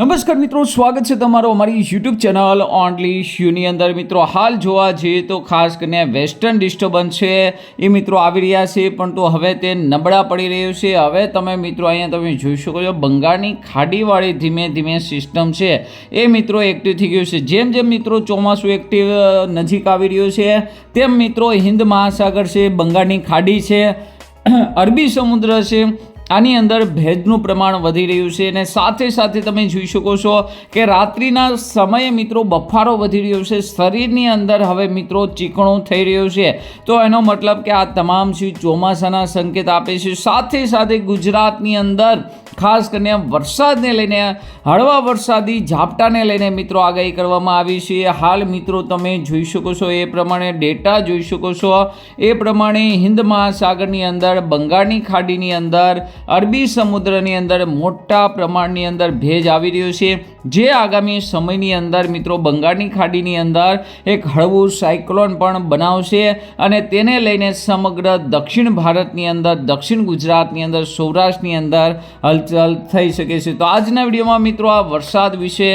નમસ્કાર મિત્રો, સ્વાગત છે તમારો અમારી યુટ્યુબ ચેનલ ઓનલી શ્યુની અંદર. મિત્રો, હાલ જોવા જઈએ તો ખાસ કરીને વેસ્ટર્ન ડિસ્ટર્બન્સ છે, એ મિત્રો આવી રહ્યા છે પણ તો હવે તે નબળા પડી રહ્યું છે. હવે તમે મિત્રો અહીંયા તમે જોઈ શકો છો, બંગાળની ખાડીવાળી ધીમે ધીમે સિસ્ટમ છે. એ મિત્રો એક્ટિવ થઈ ગયું છે. જેમ જેમ મિત્રો ચોમાસું એક્ટિવ નજીક આવી રહ્યું છે, તેમ મિત્રો હિન્દ મહાસાગર છે, બંગાળની ખાડી છે, અરબી સમુદ્ર છે આની અંદર ભેજનું પ્રમાણ વધી રહ્યું છે અને સાથે સાથે તમે જોઈ શકો છો કે રાત્રિના સમયે મિત્રો બફારો વધી રહ્યો છે. શરીરની અંદર હવે મિત્રો ચીકણો થઈ રહ્યો છે. તો એનો મતલબ કે આ તમામ છે ચોમાસાના સંકેત આપે છે. સાથે સાથે ગુજરાતની અંદર ખાસ કરીને વરસાદને લઈને, હળવા વરસાદી ઝાપટાને લઈને મિત્રો આગાહી કરવામાં આવી છે. હાલ મિત્રો તમે જોઈ શકો છો, એ પ્રમાણે ડેટા જોઈ શકો છો. એ પ્રમાણે હિન્દ મહાસાગરની અંદર, બંગાળની ખાડીની અંદર, અરબી સમુદ્રની અંદર મોટા પ્રમાણની અંદર ભેજ આવી રહ્યો છે. જે આગામી સમયની અંદર મિત્રો બંગાળની ખાડીની અંદર એક હળવું સાયક્લોન પણ બનાવશે અને તેને લઈને સમગ્ર દક્ષિણ ભારતની અંદર, દક્ષિણ ગુજરાતની અંદર, સૌરાષ્ટ્રની અંદર હલચલ થઈ શકે છે. તો આજના વિડીયોમાં મિત્રો આ વરસાદ વિશે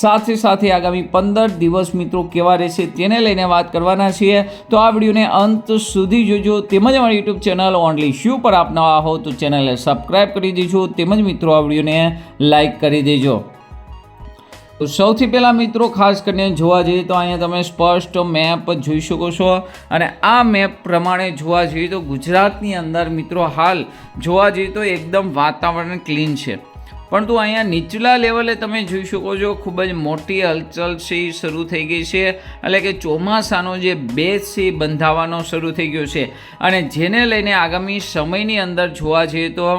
સાથે સાથે આગામી પંદર દિવસ મિત્રો કેવા રહેશે તેને લઈને વાત કરવાના છીએ. તો આ વિડીયોને અંત સુધી જોજો. તેમજ અમારી યુટ્યુબ ચેનલ ઓનલી શ્યુ પર આપના હો તો ચેનલને સબસ્ક્રાઈબ કરી દેજો. તેમજ મિત્રો આ વિડીયોને લાઈક કરી દેજો. તો સૌથી પહેલાં મિત્રો ખાસ કરીને જોવા જઈએ તો અહીંયા તમે સ્પષ્ટ મેપ જોઈ શકો છો. અને આ મેપ પ્રમાણે જોવા જઈએ તો ગુજરાતની અંદર મિત્રો હાલ જોવા જઈએ તો એકદમ વાતાવરણ ક્લીન છે. પરંતુ અહીંયા નીચલા લેવલે તમે જોઈ શકો છો ખૂબ જ મોટી હલચલ છે શરૂ થઈ ગઈ છે. એટલે કે ચોમાસાનો જે બેઝ છે બંધાવાનો શરૂ થઈ ગયો છે. અને જેને લઈને આગામી સમયની અંદર જોવા જઈએ તો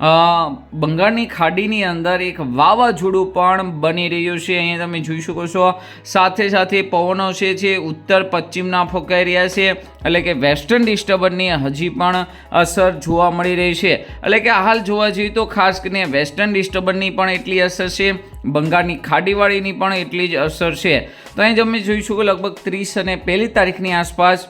બંગાળની ખાડીની અંદર એક વાવાઝોડું પણ બની રહ્યું છે. અહીંયા તમે જોઈ શકો છો, સાથે સાથે પવનો છે, જે ઉત્તર પશ્ચિમના ફૂંકાઈ રહ્યા છે. એટલે કે વેસ્ટર્ન ડિસ્ટર્બન્સની હજી પણ અસર જોવા મળી રહી છે. એટલે કે હાલ જોવા જઈએ તો ખાસ કરીને વેસ્ટર્ન ડિસ્ટર્બન્સની પણ એટલી અસર છે, બંગાળની ખાડીવાળીની પણ એટલી જ અસર છે. તો અહીં તમે જોઈ શકો લગભગ ત્રીસ અને પહેલી તારીખની આસપાસ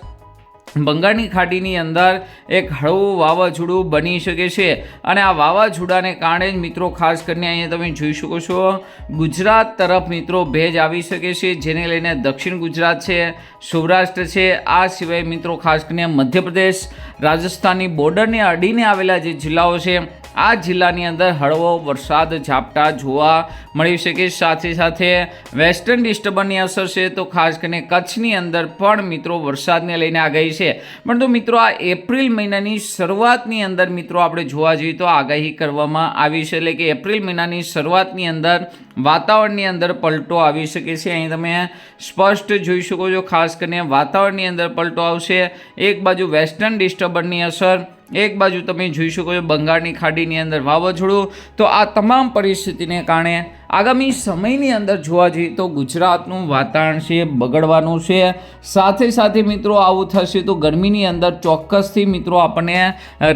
બંગાળની ખાડીની અંદર એક હળવું વાવાઝોડું બની શકે છે અને આ વાવાઝોડાને કારણે જ મિત્રો, ખાસ કરીને અહીંયા તમે જોઈ શકો છો, ગુજરાત તરફ મિત્રો ભેજ આવી શકે છે, જેને લઈને દક્ષિણ ગુજરાત છે, સૌરાષ્ટ્ર છે, આ સિવાય મિત્રો ખાસ કરીને મધ્યપ્રદેશ, રાજસ્થાનની બોર્ડરને અડીને આવેલા જે જિલ્લાઓ છે આ જિલ્લાની અંદર હળવો વરસાદ, ઝાપટા જોવા મળી શકે. સાથે સાથે વેસ્ટર્ન ડિસ્ટર્બન્સની અસર છે તો ખાસ કરીને કચ્છની અંદર પણ મિત્રો વરસાદને લઈને આગાહી છે. પરંતુ મિત્રો આ એપ્રિલ મહિનાની શરૂઆતની અંદર મિત્રો આપણે જોવા જઈએ તો આગાહી કરવામાં આવી છે. એટલે કે એપ્રિલ મહિનાની શરૂઆતની અંદર વાતાવરણની અંદર પલટો આવી શકે છે. અહીં તમે સ્પષ્ટ જોઈ શકો છો, ખાસ કરીને વાતાવરણની અંદર પલટો આવશે. એક બાજુ વેસ્ટર્ન ડિસ્ટર્બન્સની અસર, એક બાજુ તમે જોઈ શકો છો બંગાળની ખાડીની અંદર વાવાઝોડું. તો આ તમામ પરિસ્થિતિને કારણે આગામી સમયની અંદર જોવા જઈએ તો ગુજરાતનું વાતાવરણ છે, બગડવાનું છે. સાથે સાથે મિત્રો આવું થશે તો ગરમીની અંદર ચોક્કસથી મિત્રો આપણને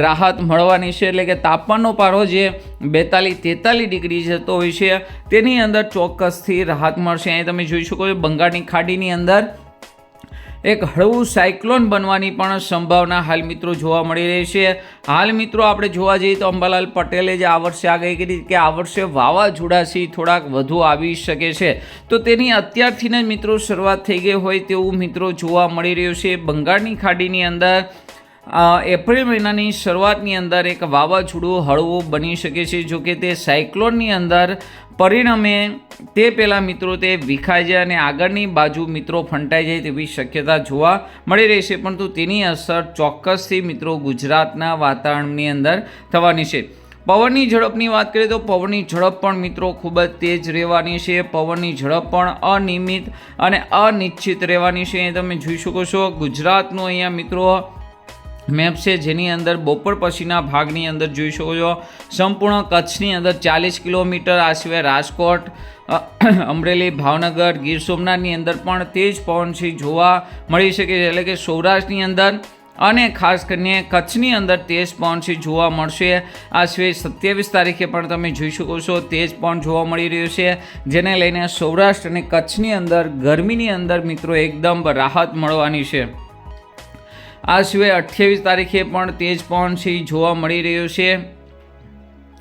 રાહત મળવાની છે. એટલે કે તાપમાનનો પારો જે બેતાલીસ, તેતાલીસ ડિગ્રી જતો હોય છે, તેની અંદર ચોક્કસથી રાહત મળશે. અહીં તમે જોઈ શકો છો બંગાળની ખાડીની અંદર એક હળવું સાયક્લોન બનવાની પણ સંભાવના હાલ મિત્રો જોવા મળી રહી છે. હાલ મિત્રો આપણે જોવા જઈએ તો અંબાલાલ પટેલે જે આ વર્ષે આગાહી કરી કે આ વર્ષે વાવાઝોડાથી થોડાક વધુ આવી શકે છે. તો તેની અત્યારથી જ મિત્રો શરૂઆત થઈ ગઈ હોય તેવું મિત્રો જોવા મળી રહ્યું છે. બંગાળની ખાડીની અંદર એપ્રિલ મહિનાની શરૂઆતની અંદર એક વાવાઝોડું હળવું બની શકે છે. જો કે તે સાયક્લોનની અંદર પરિણમે તે પહેલાં મિત્રો તે વિખાઈ જાય અને આગળની બાજુ મિત્રો ફંટાઈ જાય તેવી શક્યતા જોવા મળી રહી છે. પરંતુ તેની અસર ચોક્કસથી મિત્રો ગુજરાતના વાતાવરણની અંદર થવાની છે. પવનની ઝડપની વાત કરીએ તો પવનની ઝડપ પણ મિત્રો ખૂબ જ તેજ રહેવાની છે. પવનની ઝડપ પણ અનિયમિત અને અનિશ્ચિત રહેવાની છે. તમે જોઈ શકો છો ગુજરાતનું અહીંયા મિત્રો મેપ છે, જેની અંદર બપોર પછીના ભાગની અંદર જોઈ શકો છો. સંપૂર્ણ કચ્છની અંદર ચાલીસ કિલોમીટર આ સિવાય રાજકોટ અમરેલી, ભાવનગર, ગીર સોમનાથની અંદર પણ તેજ પવન છે, જોવા મળી શકે છે. એટલે કે સૌરાષ્ટ્રની અંદર અને ખાસ કરીને કચ્છની અંદર તેજ છે, જોવા મળશે. આ સિવાય સત્યાવીસ તારીખે પણ તમે જોઈ શકો છો તેજ પવન જોવા મળી રહ્યું છે, જેને લઈને સૌરાષ્ટ્ર અને કચ્છની અંદર ગરમીની અંદર મિત્રો એકદમ રાહત મળવાની છે. આ સિવાય અઠ્યાવીસ તારીખે પણ તેજ પવન છે જોવા મળી રહ્યો છે.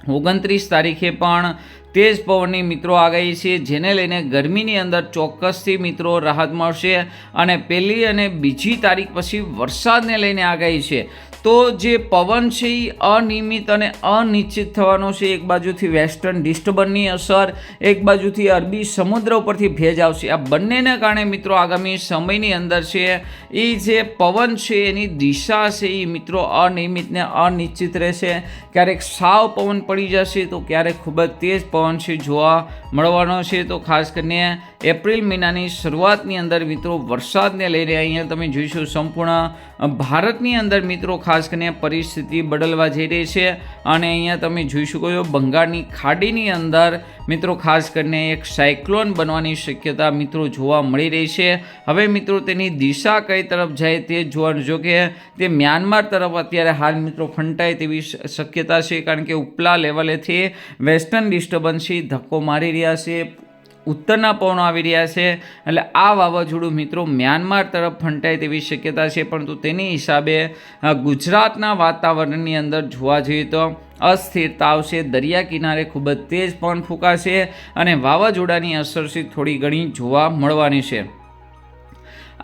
ઓગણત્રીસ તારીખે પણ તેજ પવનની મિત્રો આગાહી છે, જેને લઈને ગરમીની અંદર ચોક્કસથી મિત્રો રાહત મળશે અને પહેલી અને બીજી તારીખ પછી વરસાદને લઈને આગાહી છે. તો જે પવન છે એ અનિયમિત અને અનિશ્ચિત થવાનો છે. એક બાજુથી વેસ્ટર્ન ડિસ્ટર્બનની અસર, એક બાજુથી અરબી સમુદ્ર ઉપરથી ભેજ આવશે. આ બંનેને કારણે મિત્રો આગામી સમયની અંદર છે એ જે પવન છે એની દિશા છે એ મિત્રો અનિયમિત ને અનિશ્ચિત રહેશે. ક્યારેક સાવ પવન પડી જશે તો ક્યારેક ખૂબ જ તેજ પવન છે જોવા મળવાનો છે. તો ખાસ કરીને એપ્રિલ મહિનાની શરૂઆતની અંદર મિત્રો વરસાદને લઈને અહીંયા તમે જોઈશું સંપૂર્ણ ભારતની અંદર મિત્રો ખાસ કરીને પરિસ્થિતિ બદલવા જઈ રહી છે અને અહીંયા તમે જોઈ શકો છો બંગાળની ખાડીની અંદર મિત્રો ખાસ કરીને એક સાયક્લોન બનવાની શક્યતા મિત્રો જોવા મળી રહી છે. હવે મિત્રો તેની દિશા કઈ તરફ જાય તે જોવાનું જો કે તે મ્યાનમાર તરફ અત્યારે હાલ મિત્રો ફંટાય તેવી શક્યતા છે કારણ કે ઉપલા લેવલેથી વેસ્ટર્ન ડિસ્ટર્બન્સથી ધક્કો મારી રહ્યા છે. ઉત્તરના પવનો આવી રહ્યા છે. એટલે આ વાવાઝોડું મિત્રો મ્યાનમાર તરફ ફંટાય તેવી શક્યતા છે. પરંતુ તેની હિસાબે ગુજરાતના વાતાવરણની અંદર જોવા જઈએ તો અસ્થિરતા આવશે. દરિયા કિનારે ખૂબ જ તેજ પવન ફૂંકાશે અને વાવાઝોડાની અસર છે થોડી ઘણી જોવા મળવાની છે.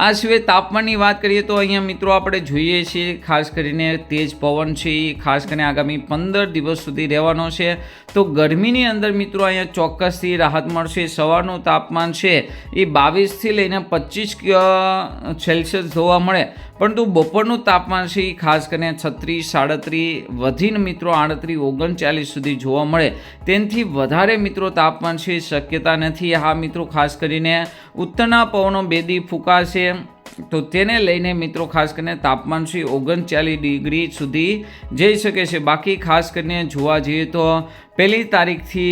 આ સિવાય તાપમાનની વાત કરીએ તો અહીંયા મિત્રો આપણે જોઈએ છીએ, ખાસ કરીને તેજ પવન છે એ ખાસ કરીને આગામી પંદર દિવસ સુધી રહેવાનો છે. તો ગરમીની અંદર મિત્રો અહીંયા ચોક્કસથી રાહત મળશે, સવારનું તાપમાન છે એ બાવીસથી લઈને પચીસ સેલ્સિયસ જોવા મળે. પરંતુ બપોરનું તાપમાન છે એ ખાસ કરીને છત્રીસ, સાડત્રીસ, વધીને મિત્રો આડત્રીસ, ઓગણચાલીસ સુધી જોવા મળે તેનાથી વધારે મિત્રો તાપમાન છે શક્યતા નથી. હા મિત્રો, ખાસ કરીને ઉત્તરના પવનો બેદી ફૂંકાશે તો તેને લઈને મિત્રો ખાસ કરીને તાપમાન છે ઓગણચાલીસ ડિગ્રી સુધી જઈ શકે છે. બાકી ખાસ કરીને જોવા જઈએ તો પહેલી તારીખથી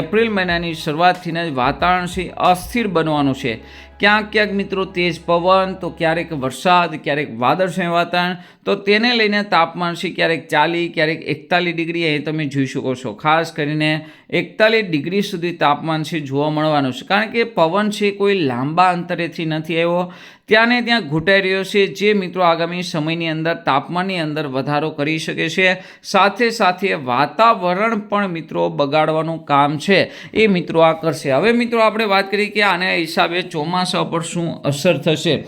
એપ્રિલ મહિનાની શરૂઆતથી જ વાતાવરણ છે અસ્થિર બનવાનું છે. ક્યાંક ક્યાંક મિત્રો તેજ પવન, તો ક્યારેક વરસાદ, ક્યારેક વાદળછાયું વાતાવરણ, તો તેને લઈને તાપમાન છે ક્યારેક ચાલી ક્યારેક એકતાલીસ ડિગ્રી, એ તમે જોઈ શકો છો. ખાસ કરીને એકતાલીસ ડિગ્રી સુધી તાપમાન છે જોવા મળવાનું છે. કારણ કે પવન છે કોઈ લાંબા અંતરેથી નથી આવ્યો. ત્યાં ને ત્યાં ઘૂંટાઈ રહ્યો છે. જે મિત્રો આગામી સમયની અંદર, તાપમાનની અંદર વધારો કરી શકે છે. સાથે સાથે વાતાવરણ પણ મિત્રો બગાડવાનું કામ છે. એ મિત્રો આ કરશે. હવે મિત્રો આપણે વાત કરીએ કે આને હિસાબે ચોમાસા પર શું અસર થશે?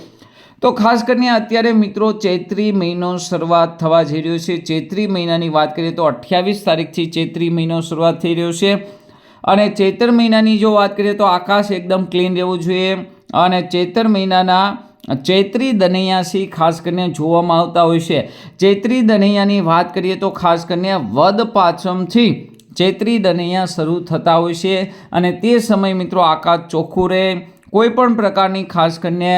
તો ખાસ કરીને અત્યારે મિત્રો ચૈત્રી મહિનો શરૂઆત થવા જઈ રહ્યો છે. ચૈત્રી મહિનાની વાત કરીએ તો અઠ્યાવીસ તારીખથી ચૈત્રી મહિનો શરૂઆત થઈ રહ્યો છે. અને ચૈત્ર મહિનાની જો વાત કરીએ તો આકાશ એકદમ ક્લીન રહેવું જોઈએ. અને ચૈત્ર મહિનાના ચૈત્રી દનૈયાસી ખાસ કરીને જોવામાં આવતા હોય છે. ચૈત્રી દનૈયાની વાત કરીએ તો ખાસ કરીને વદ પાચમથી ચૈત્રી દનૈયા શરૂ થતા હોય છે અને તે સમય મિત્રો આકાશ ચોખ્ખું રહે. કોઈ પણ પ્રકારની ખાસ કરીને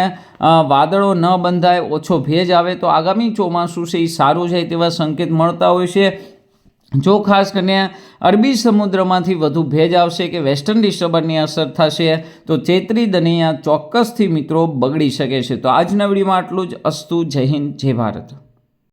વાદળો ન બંધાય, ઓછો ભેજ આવે તો આગામી ચોમાસું છે એ સારું જાય તેવા સંકેત મળતા હોય છે. જો ખાસ કરીને અરબી સમુદ્રમાંથી વધુ ભેજ આવશે કે વેસ્ટર્ન ડિસ્ટર્બન્સની અસર થશે, તો ચૈત્રી દનૈયા ચોક્કસથી મિત્રો બગડી શકે છે. તો આજના વિડીયોમાં આટલું જ. અસ્તુ, જય હિન્દ, જય ભારત.